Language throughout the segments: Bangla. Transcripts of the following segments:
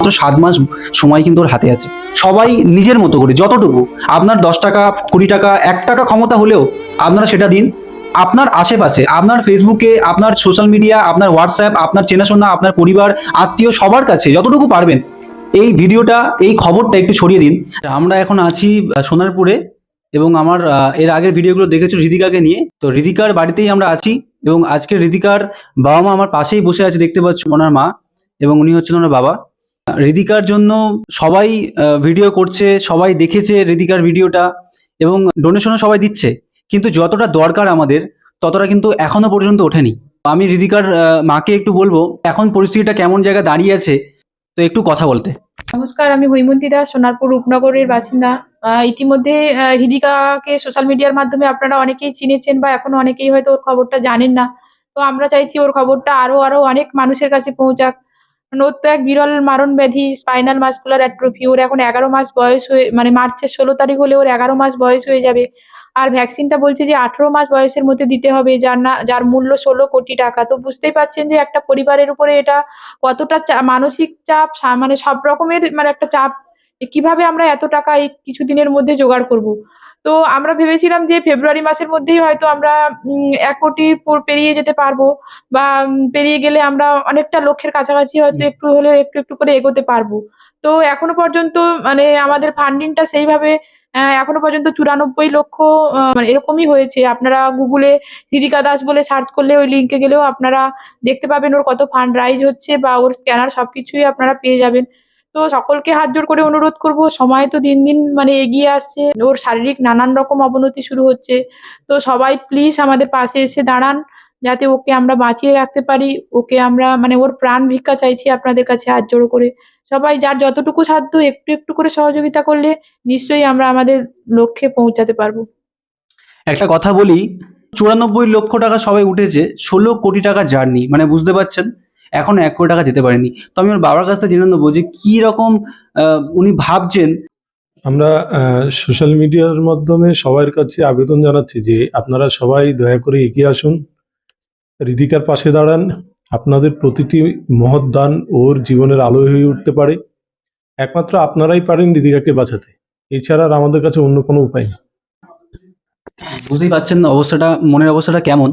মাত্র সাত মাস সময় কিন্তু ওর হাতে আছে। সবাই নিজের মতো করে, যতটুকু। আপনার দশ টাকা, কুড়ি টাকা, এক টাকা ক্ষমতা হলেও আপনারা সেটা দিন। আপনার আশেপাশে, আপনার ফেসবুকে আপনার সোশ্যাল মিডিয়া আপনার হোয়াটসঅ্যাপ আপনার চেনাশোনা, আপনার পরিবার, আত্মীয়, সবার কাছে যতটুকু পারবেন, এই ভিডিওটা, এই খবরটা একটু ছড়িয়ে দিন। আমরা এখন আছি সোনারপুরে এবং আমার এর আগের ভিডিওগুলো দেখেছ হৃদিকাকে নিয়ে। তো হৃদিকার বাড়িতেই আমরা আছি এবং আজকে হৃদিকার বাবা মা আমার পাশেই বসে আছে, দেখতে পাচ্ছ ওনার মা এবং উনি হচ্ছেন ওনার বাবা। হৃদিকার জন্য সবাই ভিডিও করছে সবাই দেখেছে হৃদিকার ভিডিওটা এবং ডোনেশনও সবাই দিচ্ছে। কিন্তু যতটা দরকার আমাদের ততটা কিন্তু এখনও পর্যন্ত ওঠেনি। আমি হৃদিকার আহ, মাকে একটু বলব এখন পরিস্থিতিটা কেমন জায়গায় দাঁড়িয়ে আছে তো একটু কথা বলতে। নমস্কার আমি হৈমন্তী দাস সোনারপুর রূপনগরের বাসিন্দা। ইতিমধ্যে হৃদিকাকে সোশ্যাল মিডিয়ার মাধ্যমে আপনারা অনেকেই চিনেছেন বা এখনও অনেকেই হয়তো ওর খবরটা জানেন না। তো আমরা চাইছি ওর খবরটা আরও আরও অনেক মানুষের কাছে পৌঁছাক। ওর তো এক বিরল মারণ ব্যাধি স্পাইনাল মাস্কুলার অ্যাট্রোফি ওর এখন এগারো মাস বয়স হয়ে মানে মার্চের ষোলো তারিখ হলে ওর এগারো মাস বয়স হয়ে যাবে। আর ভ্যাকসিনটা বলছে যে আঠেরো মাস বয়সের মধ্যে দিতে হবে, যার না, যার মূল্য ষোলো কোটি টাকা। তো বুঝতেই পারছেন যে একটা পরিবারের উপরে এটা কতটা মানসিক চাপ মানে সব রকমের মানে একটা চাপ কীভাবে আমরা এত টাকা এই কিছুদিনের মধ্যে জোগাড় করব। তো আমরা ভেবেছিলাম যে ফেব্রুয়ারি মাসের মধ্যেই হয়তো আমরা এক কোটি পর- পেরিয়ে যেতে পারব বা পেরিয়ে গেলে আমরা অনেকটা লক্ষ্যের কাছাকাছি হয়তো একটু হলেও একটু একটু করে এগোতে পারব। তো এখনও পর্যন্ত মানে আমাদের ফান্ডিংটা সেইভাবে এখনও পর্যন্ত চুরানব্বই লক্ষ মানে এরকমই হয়েছে। আপনারা গুগলে হৃদিকা দাস বলে সার্চ করলে ওই লিঙ্কে গেলেও আপনারা দেখতে পাবেন ওর কত ফান্ড রাইজ হচ্ছে বা ওর স্ক্যানার সবকিছুই আপনারা পেয়ে যাবেন। তো সকলকে হাত জোড় করে অনুরোধ করব, সময় তো দিন দিন মানে এগিয়ে আসছে, ওর শারীরিক নানান রকম অবনতি শুরু হচ্ছে। তো সবাই প্লিজ আমাদের পাশে এসে দাঁড়ান, যাতে ওকে আমরা বাঁচিয়ে রাখতে পারি, ওকে আমরা মানে ওর প্রাণ ভিক্ষা চাইছি আপনাদের কাছে হাত জোড়ো করে। সবাই যার যতটুকু সাধ্য একটু একটু করে সহযোগিতা করলে নিশ্চয়ই আমরা আমাদের লক্ষ্যে পৌঁছাতে পারব। একটা কথা বলি, চুরানব্বই লক্ষ টাকা সবাই উঠেছে, ষোলো কোটি টাকা জার্নি মানে বুঝতে পারছেন? এখন এক কোটি টাকা যেতে পারেনি। তো আমি ওর বাবার কাছ থেকে জেনে নেব যে কি রকম উনি ভাবছেন। আমরা সোশ্যাল মিডিয়ার মাধ্যমে সবার কাছে আবেদন জানাচ্ছি যে আপনারা সবাই দয়া করে এগিয়ে আসুন। হৃদিকার পাশে দাঁড়ান। আপনাদের প্রতিটি মহৎ দান ওর জীবনের আলো হয়ে উঠতে পারে। একমাত্র আপনারাই পারেন হৃদিকাকে বাঁচাতে। এছাড়া আর আমাদের কাছে অন্য কোনো উপায় নেই। বুঝতেই পারছেন অবস্থাটা, মনের অবস্থাটা কেমন।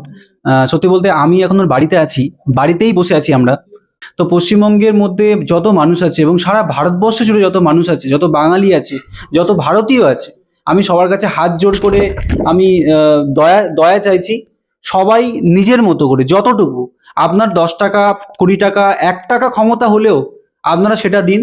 সত্যি বলতে আমি এখন বাড়িতে আছি, বাড়িতেই বসে আছি আমরা। তো পশ্চিমবঙ্গের মধ্যে যত মানুষ আছে এবং সারা ভারতবর্ষ জুড়ে যত মানুষ আছে, যত বাঙালি আছে, যত ভারতীয় আছে, আমি সবার কাছে হাত জোড় করে আমি দয়া দয়া চাইছি সবাই নিজের মতো করে, যতটুকু। আপনার দশ টাকা, কুড়ি টাকা, এক টাকা ক্ষমতা হলেও আপনারা সেটা দিন।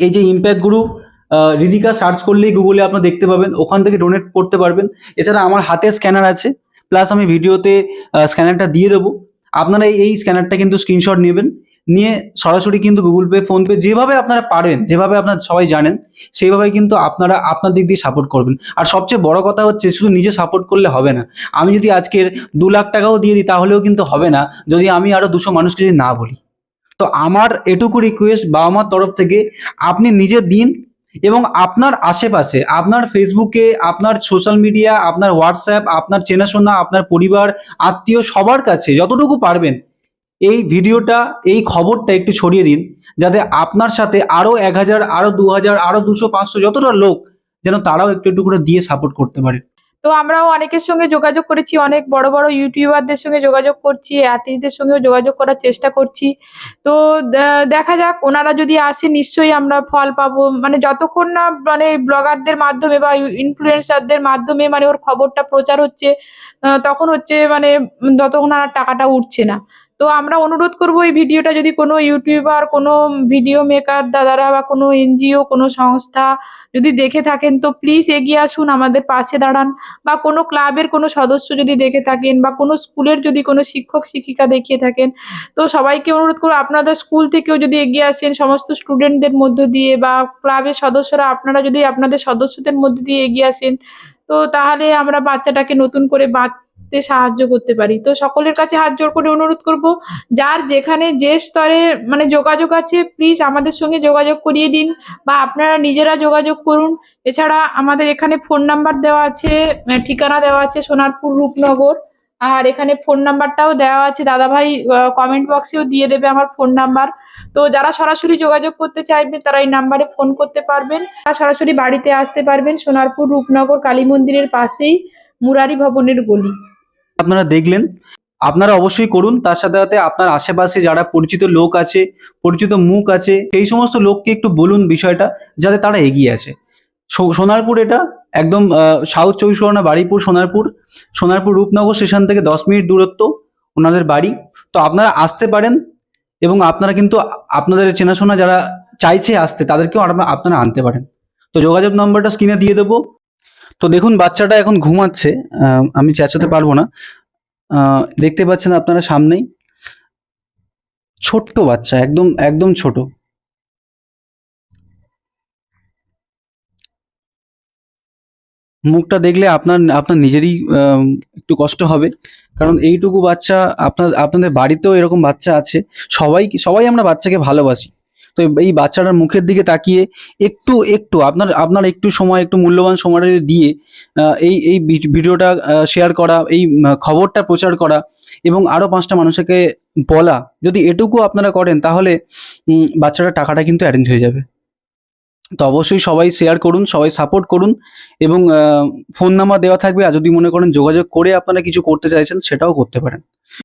এই যে ইম্প্যাক্ট গ্রুপ রিদিকা সার্চ করলেই গুগলে আপনারা দেখতে পাবেন, ওখান থেকে ডোনেট করতে পারবেন। এছাড়া আমার হাতে স্ক্যানার আছে প্লাস আমি ভিডিওতে স্ক্যানারটা দিয়ে দেবো। আপনারা এই- স্ক্যানারটা কিন্তু স্ক্রিনশট নেবেন। নিয়ে সরাসরি কিন্তু গুগল পে ফোনপে যেভাবে আপনারা পারেন, যেভাবে আপনারা সবাই জানেন, সেইভাবে কিন্তু আপনারা আপনার দিক দিয়ে সাপোর্ট করবেন। আর সবচেয়ে বড় কথা হচ্ছে, শুধু নিজে সাপোর্ট করলে হবে না। আমি যদি আজকের দু লাখ টাকাও দিয়ে দিই, তাহলেও কিন্তু হবে না, যদি আমি আরও দুশো মানুষকে যদি না বলি। তো আমার এটুকু রিকোয়েস্ট বাবা মার তরফ থেকে, আপনি নিজে দিন এবং আপনার আশেপাশে, আপনার ফেসবুকে আপনার সোশ্যাল মিডিয়া আপনার হোয়াটসঅ্যাপ আপনার চেনাশোনা, আপনার পরিবার, আত্মীয়, সবার কাছে যতটুকু পারবেন, এই ভিডিওটা, এই খবরটা একটু ছড়িয়ে দিন, যাতে আপনার সাথে আরও এক হাজার আরও দু হাজার আরও দুশো, পাঁচশো যতটা লোক যেন তারাও একটু একটু করে দিয়ে সাপোর্ট করতে পারে। তো আমরাও অনেকের সঙ্গে যোগাযোগ করেছি, অনেক বড় বড় ইউটিউবারদের সঙ্গে যোগাযোগ করছি আর্টিস্টদের সঙ্গেও যোগাযোগ করার চেষ্টা করছি। তো দেখা যাক, ওনারা যদি আসে নিশ্চয়ই আমরা ফল পাবো। মানে যতক্ষণ না মানে ব্লগারদের মাধ্যমে বা ইনফ্লুয়েন্সারদের মাধ্যমে মানে ওর খবরটা প্রচার হচ্ছে তখন হচ্ছে মানে ততক্ষণ আর টাকাটা উঠছে না। তো আমরা অনুরোধ করব এই ভিডিওটা যদি কোনো ইউটিউবার, কোনো ভিডিও মেকার দাদারা বা কোনো এনজিও, কোনো সংস্থা যদি দেখে থাকেন, তো প্লিজ এগিয়ে আসুন আমাদের পাশে দাঁড়ান বা কোনো ক্লাবের কোনো সদস্য যদি দেখে থাকেন বা কোনো স্কুলের যদি কোনো শিক্ষক, শিক্ষিকা দেখিয়ে থাকেন, তো সবাইকে অনুরোধ করব আপনাদের স্কুল থেকেও যদি এগিয়ে আসেন, সমস্ত স্টুডেন্টদের মধ্য দিয়ে বা ক্লাবের সদস্যরা, আপনারা যদি আপনাদের সদস্যদের মধ্যে দিয়ে এগিয়ে আসেন, তো তাহলে আমরা বাচ্চাটাকে নতুন করে বাঁচতে সাহায্য করতে পারি। তো সকলের কাছে হাত জোর করে অনুরোধ করব, যার যেখানে যে স্তরে মানে যোগাযোগ আছে প্লিজ আমাদের সঙ্গে যোগাযোগ করিয়ে দিন বা আপনারা নিজেরা যোগাযোগ করুন। এছাড়া আমাদের এখানে ফোন নাম্বার দেওয়া আছে ঠিকানা দেওয়া আছে সোনারপুর রূপনগর। আর এখানে ফোন নাম্বারটাও দেওয়া আছে। দাদাভাই কমেন্ট বক্সেও দিয়ে দেবে আমার ফোন নাম্বার তো যারা সরাসরি যোগাযোগ করতে চাইবে, তারা এই নাম্বারে ফোন করতে পারবেন। আর সরাসরি বাড়িতে আসতে পারবেন, সোনারপুর রূপনগর কালী মন্দিরের পাশেই মুরারি ভবনের গলি। আপনারা দেখলেন। আপনারা অবশ্যই করুন, তার সাথে সাথে আপনার আশেপাশে যারা পরিচিত লোক আছে, পরিচিত মুখ আছে, সেই সমস্ত লোককে একটু বলুন বিষয়টা, যাতে তারা এগিয়ে সো- সোনারপুর এটা একদম সাউথ চব্বিশ পরগনা বাড়িপুর সোনারপুর। সোনারপুর রূপনগর স্টেশন থেকে দশ মিনিট দূরত্ব ওনাদের বাড়ি। তো আপনারা আসতে পারেন এবং আপনারা কিন্তু আপনাদের চেনাশোনা যারা চাইছে আসতে, তাদেরকেও আপনারা আনতে পারেন। তো যোগাযোগ নম্বরটা স্ক্রিনে দিয়ে দেবো। তো দেখুন, বাচ্চাটা এখন ঘুমাচ্ছে আমি চেঁচাতে পারব না। দেখতে পাচ্ছেন আপনারা সামনেই? ছোট্ট বাচ্চা, একদম একদম ছোট। মুখটা দেখলে আপনার আপনার নিজেরই একটু কষ্ট হবে। কারণ এইটুকু বাচ্চা আপনার, আপনাদের বাড়িতেও এরকম বাচ্চা আছে। সবাই সবাই আমরা বাচ্চাকে ভালোবাসি। তো এই বাচ্চাটার মুখের দিকে তাকিয়ে একটু একটু, আপনার আপনার একটু সময়, একটু মূল্যবান সময়টা দিয়ে এই এই ভিডিওটা শেয়ার করা, এই খবরটা প্রচার করা এবং আরও পাঁচটা মানুষকে বলা, যদি এটুকু আপনারা করেন তাহলে বাচ্চাটার টাকাটা কিন্তু অ্যারেঞ্জ হয়ে যাবে। তো অবশ্যই সবাই শেয়ার করুন, সবাই সাপোর্ট করুন এবং ফোন নাম্বার দেওয়া থাকবে। আর যদি মনে করেন যোগাযোগ করে আপনারা কিছু করতে চাইছেন, সেটাও করতে পারেন।